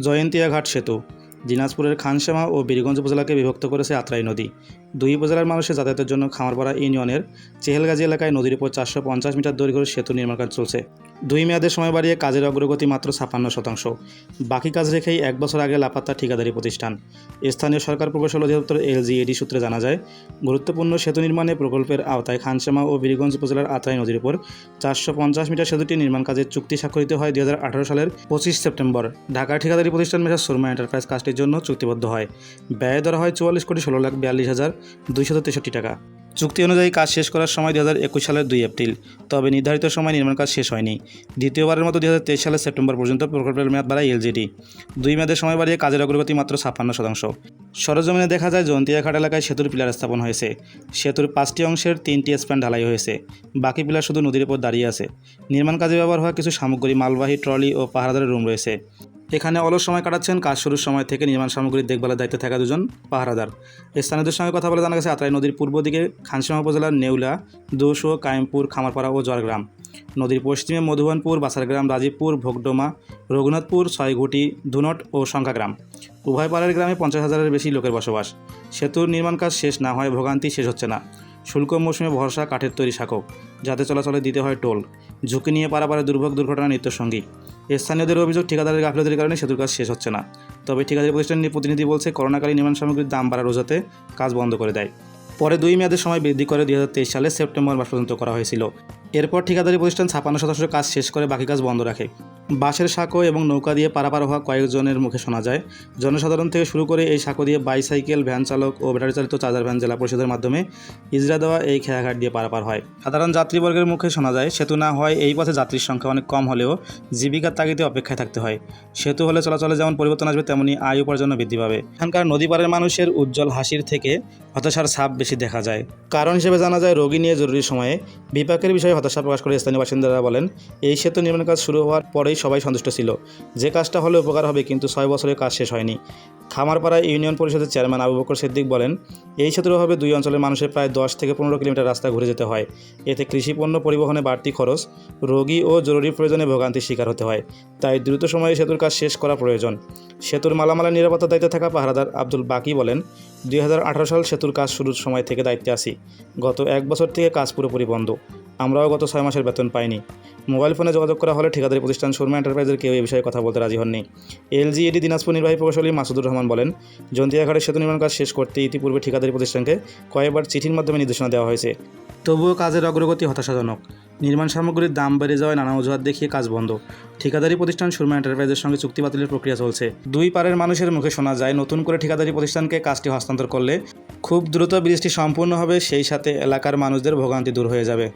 জয়ন্তিয়া ঘাট সেতু দিনাজপুরের খানসামা ও বীরগঞ্জ উপজেলাকে বিভক্ত করেছে আত্রাই নদী। দুই উপজেলার মানুষের যাতায়াতের জন্য খামারপাড়া ইউনিয়নের চেহেলগাজী এলাকায় নদীর উপর চারশো পঞ্চাশ মিটার দৈর্ঘ্যের সেতু নির্মাণ কাজ চলছে। দুই মেয়াদের সময় বাড়িয়ে কাজের অগ্রগতি মাত্র ছাপান্ন শতাংশ। বাকি কাজ রেখেই এক বছর আগে লাপাত্তা ঠিকাদারি প্রতিষ্ঠান। স্থানীয় সরকার প্রকৌশল অধিদপ্তর এলজিএডি সূত্রে জানা যায়, গুরুত্বপূর্ণ সেতু নির্মাণে প্রকল্পের আওতায় খানসামা ও বীরগঞ্জ উপজেলার আত্রাই নদীর উপর চারশো পঞ্চাশ মিটার সেতুটি নির্মাণ কাজের চুক্তি স্বাক্ষরিত হয় দু হাজার আঠারো সালের পঁচিশ সেপ্টেম্বর। ঢাকা ঠিকাদারি প্রতিষ্ঠান মেশার সুরমা এন্টারপ্রাইজ কাজটির জন্য চুক্তিবদ্ধ হয়। ব্যয় ধরা হয় চুয়াল্লিশ কোটি ষোলো লাখ বিয়াল্লিশ হাজার দুইশত তেষট্টি টাকা। চুক্তি অনুযায়ী কাজ শেষ করার সময় দুই হাজার একুশ সালের দুই এপ্রিল, তবে নির্ধারিত সময় নির্মাণ কাজ শেষ হয়নি। দ্বিতীয়বারের মতো দুই হাজার তেইশ সালের সেপ্টেম্বর পর্যন্ত প্রকল্পের মেয়াদ বাড়ায় এলজিডি। দুই মেয়াদের সময় বাড়িয়ে কাজের অগ্রগতি মাত্র ছাপ্পান্ন শতাংশ। সরজমিনে দেখা যায় জন্তিয়াঘাট এলাকায় সেতুর পিলার স্থাপন হয়েছে। সেতুর পাঁচটি অংশের তিনটি স্প্যান ঢালাই হয়েছে। বাকি পিলার শুধু নদীর উপর দাঁড়িয়ে আছে। নির্মাণ কাজে ব্যবহার হওয়া কিছু সামগ্রী, মালবাহী ট্রলি ও পাহারাদারের রুম রয়েছে। এখানে অলস সময় কাটাচ্ছেন, কাজ শুরুর সময় থেকে নির্মাণ সামগ্রীর দেখভালের দায়িত্বে থাকা দুজন পাহারাদার। স্থানীয়দের সঙ্গে কথা বলে জানা গেছে, আত্রাই নদীর পূর্ব দিকে খানসীমা উপজেলার নেউলা, দোসো কায়েমপুর খামারপাড়া ও জোয়ারগ্রাম নদীর পশ্চিমে মধুবনপুর, বাসারগ্রাম, রাজীবপুর, ভোগডোমা, রঘুনাথপুর, ছয়ঘুটি, ধুনট ও সংখ্যাগ্রাম উভয় পাড়ের গ্রামে পঞ্চাশ হাজারের বেশি লোকের বসবাস। সেতুর নির্মাণ কাজ শেষ না হয় ভোগান্তি শেষ হচ্ছে না। শুল্ক মৌসুমে ভরসা, কাঠের তৈরি শাকক, যাতে চলাচলে দিতে হয় টোল। ঝুঁকি নিয়ে পারাপারে দুর্ভোগ দুর্ঘটনা নিত্যসঙ্গী। স্থানীয়দের অভিযোগ ঠিকাদারের গাফিলতির কারণে সেতুর কাজ শেষ হচ্ছে না। তবে ঠিকাদারি প্রতিষ্ঠানটির প্রতিনিধি বলছে, করোনাকালীন নির্মাণ সামগ্রীর দাম বাড়ার রোজাতে কাজ বন্ধ করে দেয়। পরে দুই মেয়াদের সময় বৃদ্ধি করে দুই সালে সেপ্টেম্বর মাস পর্যন্ত করা হয়েছিল। এরপর ঠিকাদারি প্রতিষ্ঠান ছাপান্ন শতাংশ কাজ শেষ করে বাকি কাজ বন্ধ রাখে। বাঁশের সাঁকো এবং নৌকা দিয়ে পারাপার হওয়া কয়েকজনের মুখে শোনা যায়। জনসাধারণ থেকে শুরু করে এই সাঁকো দিয়ে বাইসাইকেল, ভ্যান চালক ও ব্যাটারি চালিত চার্জার ভ্যান জেলা পরিষদের মাধ্যমে ইজরা দেওয়া এই খেয়াঘাট দিয়ে পারাপার হয়। সাধারণ যাত্রীবর্গের মুখে শোনা যায়, সেতু না হয় এই পথে যাত্রীর সংখ্যা অনেক কম হলেও জীবিকার তাগিদে অপেক্ষায় থাকতে হয়। সেতু হলে চলাচলে যেমন পরিবর্তন আসবে, তেমনি আয় উপার্জন বৃদ্ধি পাবে। এখানকার নদী পাড়ের মানুষের উজ্জ্বল হাসির থেকে হতাশার ছাপ বেশি দেখা যায়। কারণ হিসেবে জানা যায়, রোগী নিয়ে জরুরি সময়ে বিপাকের বিষয়ে হতাশা প্রকাশ করে স্থানীয় বাসিন্দারা বলেন, এই সেতু নির্মাণ কাজ শুরু হওয়ার পরেই সবাই সন্তুষ্ট ছিল। যে কাজটা হলে উপকার হবে কিন্তু ছয় বছরের কাজ শেষ হয়নি। খামারপাড়া ইউনিয়ন পরিষদের চেয়ারম্যান আবু বকর সিদ্দিক বলেন, এই সেতুর অভাবে দুই অঞ্চলের মানুষের প্রায় দশ থেকে পনেরো কিলোমিটার রাস্তা ঘুরে যেতে হয়। এতে কৃষিপণ্য পরিবহনে বাড়তি খরচ, রোগী ও জরুরি প্রয়োজনে ভোগান্তির শিকার হতে হয়। তাই দ্রুত সময়ে সেতুর কাজ শেষ করা প্রয়োজন। সেতুর মালামালের নিরাপত্তার দায়িত্বে থাকা পাহারাদার আব্দুল বাকি বলেন, দুই হাজার আঠারো সাল সেতুর কাজ শুরুর সময় থেকে দায়িত্বে আসি গত এক বছর থেকে কাজ পুরোপুরি বন্ধ। আমরাও গত ছয় মাসের বেতন পাইনি। মোবাইল ফোনে যোগাযোগ করা হলে ঠিকাদারি প্রতিষ্ঠান শর্মা এন্টারপ্রাইজের কেউ এই বিষয়ে কথা বলতে রাজি হননি। এলজিএডি দিনাজপুর নির্বাহী প্রকৌশলী মাসুদুর রহমান বলেন, জন্তিয়াঘাটের সেতু নির্মাণ কাজ শেষ করতে ইতিপূর্বে ঠিকাদারি প্রতিষ্ঠানকে কয়েকবার চিঠির মাধ্যমে নির্দেশনা দেওয়া হয়েছে। তবুও কাজের অগ্রগতি হতাশাজনক। নির্মাণ সামগ্রীর দাম বেড়ে যাওয়ায় নানা অজুহাত দেখিয়ে কাজ বন্ধ। ঠিকাদারি প্রতিষ্ঠান সুরমা এন্টারপ্রাইজের সঙ্গে চুক্তি বাতিলের প্রক্রিয়া চলছে। দুই পারের মানুষের মুখে শোনা যায়, নতুন করে ঠিকাদারি প্রতিষ্ঠানকে কাজটি হস্তান্তর করলে খুব দ্রুত ব্রিজটি সম্পূর্ণ হবে, সেই সাথে এলাকার মানুষদের ভোগান্তি দূর হয়ে যাবে।